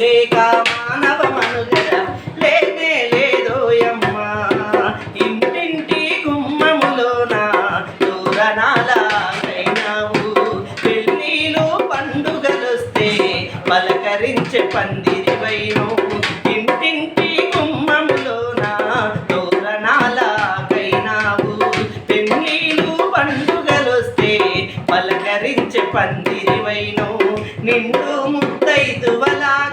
లేక మానవ మనుగడ లేనే లేదోయమ్మా ఇంటింటి గుమ్మములోన తోరణాలైనావు పెళ్ళిలో పండుగలొస్తే పలకరించే పందిరివైను ఇంటింటి గుమ్మములోన తోరణాలకైనావు పెళ్ళిలు పండుగలొస్తే పలకరించే పందిరివైను నిండు ముత్తైదువలాగా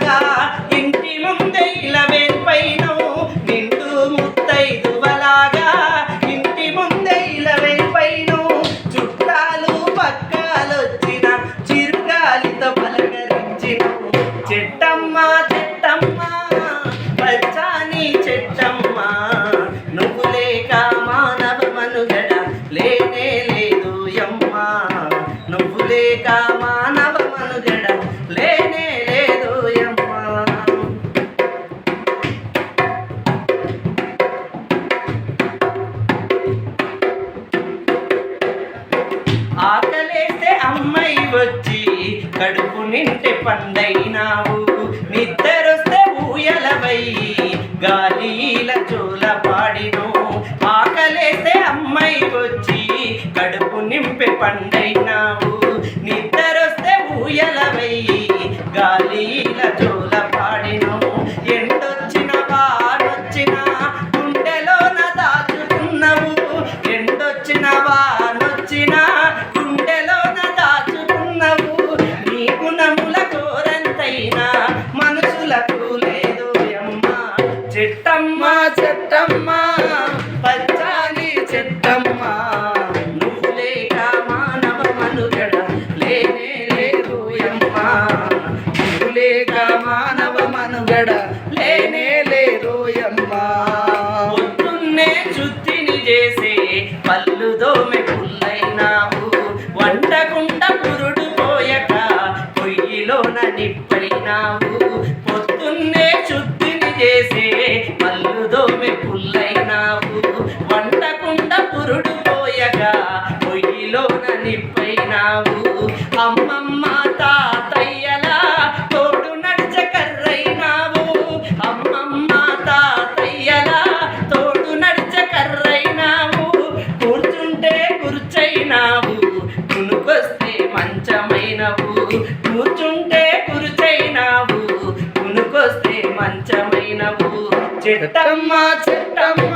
కడుపు నింటే పండైనావు. నిద్రొస్తే ఊయలవై గాలిల చోల పాడిను. ఆకలేస్తే అమ్మాయి వచ్చి కడుపు నింపే పండైనావు. చెట్టమ్మ చెట్టమ్మ పచ్చాని చెట్టమ్మ. నువ్వు లేక మానవ మనుగడ లేనే లేదు అమ్మా నువ్వు లేక మానవ మనుగడ లేనే లేదు అమ్మా పొద్దున్నే శుద్ధిని చేసే పళ్ళు దోమె పుల్లైనావు. వంటకుండ పురుడు పోయక పొయ్యిలోన నిప్పైనావు పొద్దున్నే శుద్ధిని చేసే పళ్ళు దోమె పుల్లైనావు. వంటకుండ పురుడు పోయగా పొయ్యిలోన నిప్పైనావు. అమ్మమ్మ తాత కునుకొస్తే మంచమైనవు చెట్టమ్మ చెట్టమ్మ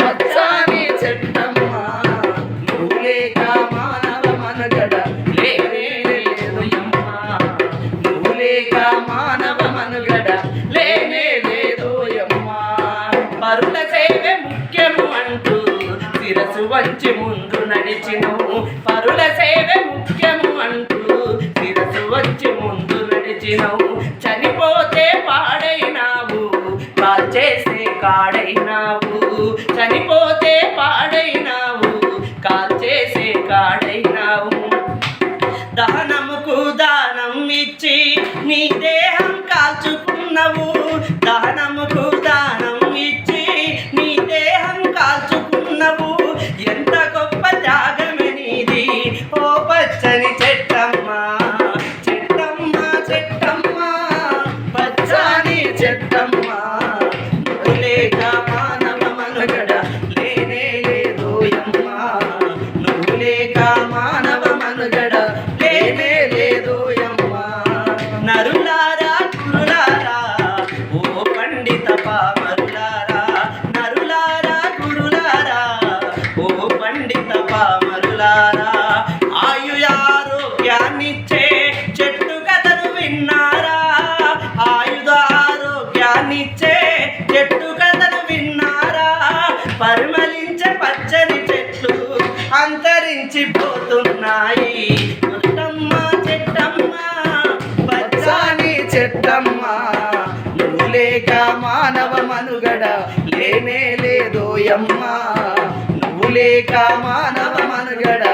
పచ్చాని చెట్టమ్మ. నువ్వు లేక మానవ మనగడ లేనే లేదు యమ్మా నువ్వు లేక మానవ మనుగడ లేనే లేదు యమ్మా పరుల సేవ ముఖ్యము అంటూ శిరసు వంచి ముందు నడిచిను. పరుల సేవే ముఖ్యము అంటూ శిరసు వంచి ముందు నడిచినవు కాడైనావు చనిపోతే పాడైనావు పరిమళించే పచ్చని చెట్లు అంతరించిపోతున్నాయి. చెట్టమ్మ చెట్టమ్మ పచ్చని చెట్టమ్మ నువ్వు లేక మానవ మనుగడ లేనే లేదోయమ్మా. నువ్వు లేక మానవ మనుగడ